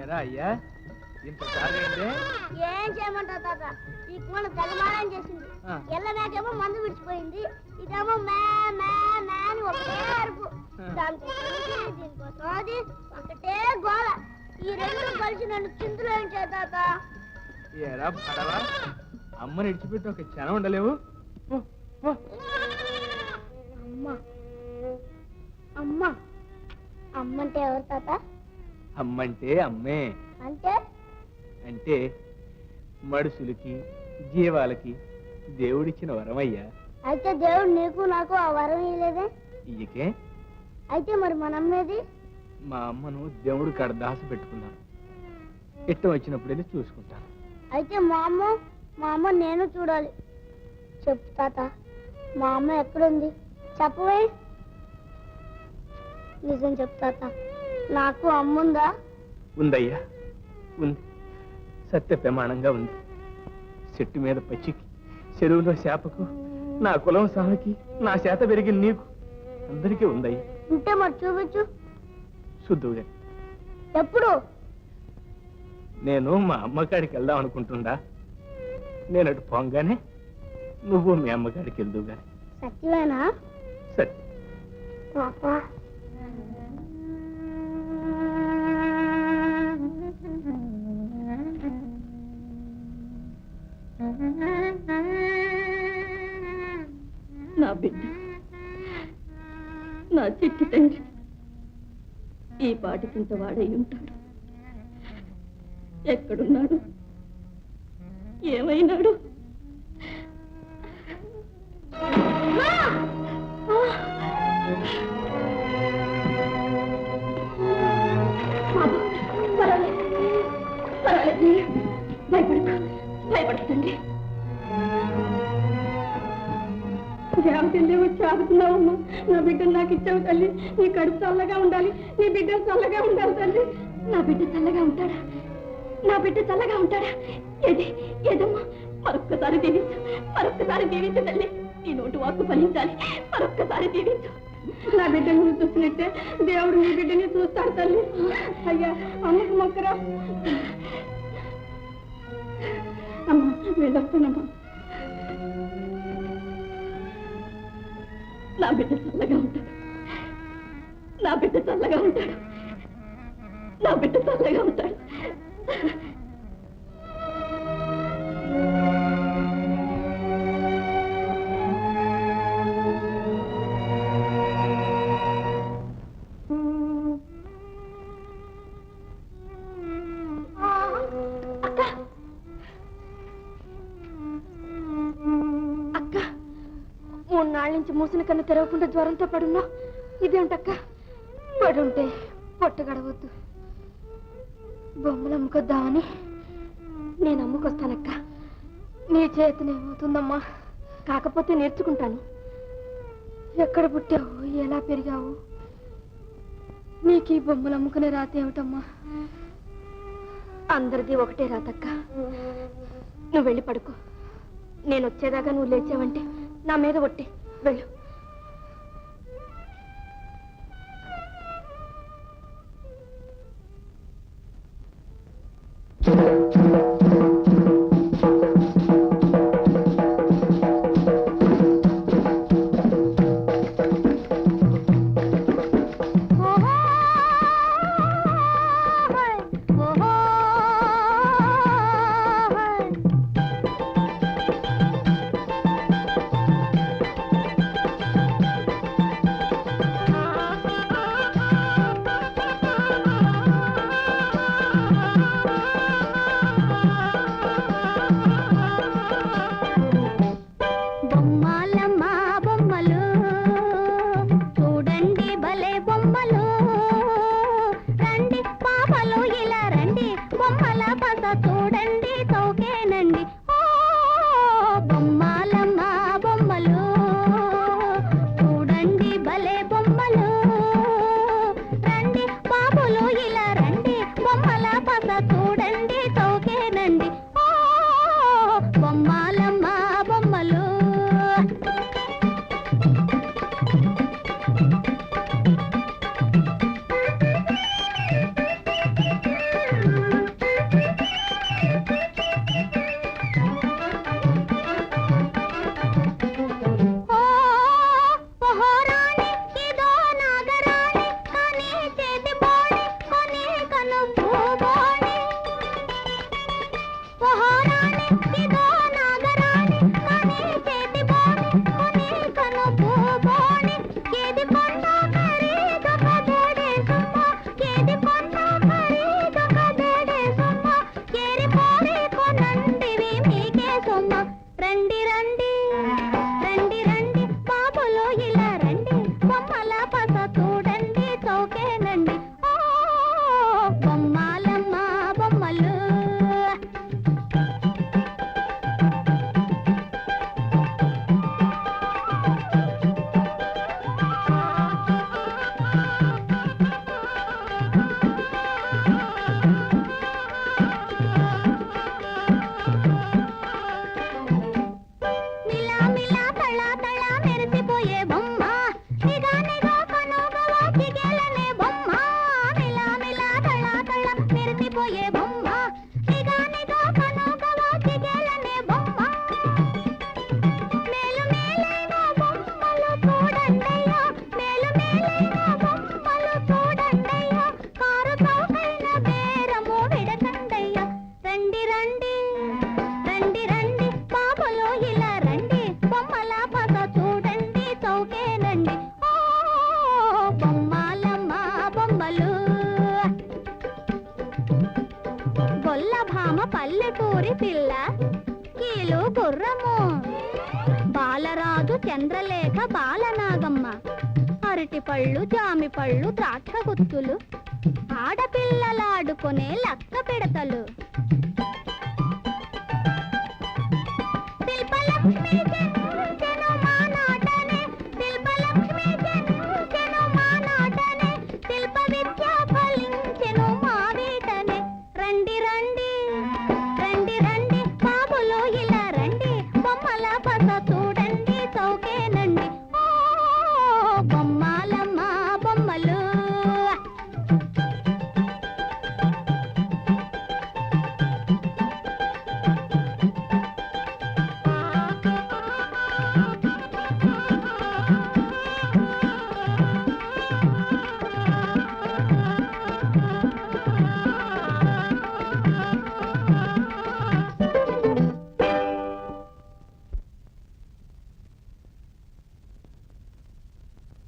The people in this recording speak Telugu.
ఎరా అయ్యా ఇంత ఏం చేయమంటావు తాత? ఈ తెగమారం చేసింది. ఆ. ఎల్ల నాకేమో మందు విడిచిపోయింది. ఇదేమో మే మే మే అని ఒకటే అరుపు. దానికోసం అది ఒకటే గోల. ఈ రెండు కలిసి నన్ను చిందులు ఏం తాత. ఎరా పడవా? అమ్మని ఇడిచిపెట్టి ఒక క్షణం ఉండలేవు. అమ్మ. అమ్మ. అమ్మంటే ఎవరు తాత? అమ్మంటే అమ్మే. అంటే? అంటే మనుషులకి జీవాలకి దేవుడిచ్చిన వరమయ్యా. అయితే దేవుడు నీకు నాకు ఆ వరం ఇవ్వలేదే ఇయ్యకే. అయితే మరి మన అమ్మేది? మా అమ్మను దేవుడి కాడ దాసి పెట్టుకున్నాను ఇష్టం వచ్చినప్పుడు వెళ్ళి చూసుకుంటాను. అయితే మా అమ్మ మా అమ్మ నేను చూడాలి. చెప్పు తాత మా అమ్మ ఎక్కడుంది? చెప్పవే. నిజం చెప్పు తాత నాకు అమ్ముందా? ఉందయ్యా ఉంది. సత్య ప్రమాణంగా ఉంది. చెట్టు మీద పచ్చికి చెరువులో చేపకు నా కులం సామెకి నా చేత పెరిగిన నీకు అందరికీ ఉందయ్యా. ఉంటే మరి చూపించు. శుద్ధుగా ఎప్పుడు? నేను మా అమ్మకాడికి వెళ్దాం అనుకుంటుండా? నేను అటు పోగానే నువ్వు మీ అమ్మకాడికి వెళ్దువు గాని సత్యమేనా? సరే. ఈ పాటికింత వాడై ఉంటాడు. ఎక్కడున్నాడు? ఏమైనాడు? బాబు, నా బిడ్డను నాకు ఇచ్చావు తల్లి. నీ కడుపు చల్లగా ఉండాలి. నీ బిడ్డ చల్లగా ఉండాలి తల్లి. నా బిడ్డ చల్లగా ఉంటాడా? నా బిడ్డ చల్లగా ఉంటాడా? ఏది? ఏదమ్మా? మరొక్కసారి దీవించు. మరొక్కసారి దీవించు తల్లి. నీ నోటు వాక్కు ఫలించాలి. మరొక్కసారి దీవించు. నా బిడ్డ నువ్వు చూసినట్టే దేవుడు నీ బిడ్డని చూస్తాడు తల్లి. అయ్యా అమ్మకు మొక్కరా. అమ్మ వెళ్ళొస్తానమ్మా నా బిడ్డ చల్లగా ఉంటాడు. నా బిడ్డ చల్లగా ఉంటాడు. నా బిడ్డ చల్లగా ఉంటాడు. నుంచి మూసిన కన్ను తెరవకుండా జ్వరంతో పడున్నా? ఇదేంటక్క? పడుంటే పొట్ట గడవద్దు. బొమ్మలు అమ్ముకొద్దామని నేను అమ్ముకొస్తానక్క. నీ చేతినేమవుతుందమ్మా కాకపోతే నేర్చుకుంటాను. ఎక్కడ పుట్టావు? ఎలా పెరిగావు? నీకు ఈ బొమ్మలు అమ్ముకునే రాత ఏమిటమ్మా? అందరిది ఒకటే రాతక్క. నువ్వు వెళ్ళి పడుకో. నేను వచ్చేదాకా నువ్వు లేచావంటే నా మీద ఒట్టే. వెళ్ళు ಹೋಗೇನ ఊరి పిల్ల కీలు గుర్రము. బాలరాజు చంద్రలేఖ బాలనాగమ్మ అరటి పళ్ళు జామి పళ్ళు ద్రాక్ష గుత్తులు ఆడపిల్లలాడుకునే లక్క పిడతలు. శిల్పలక్ష్మి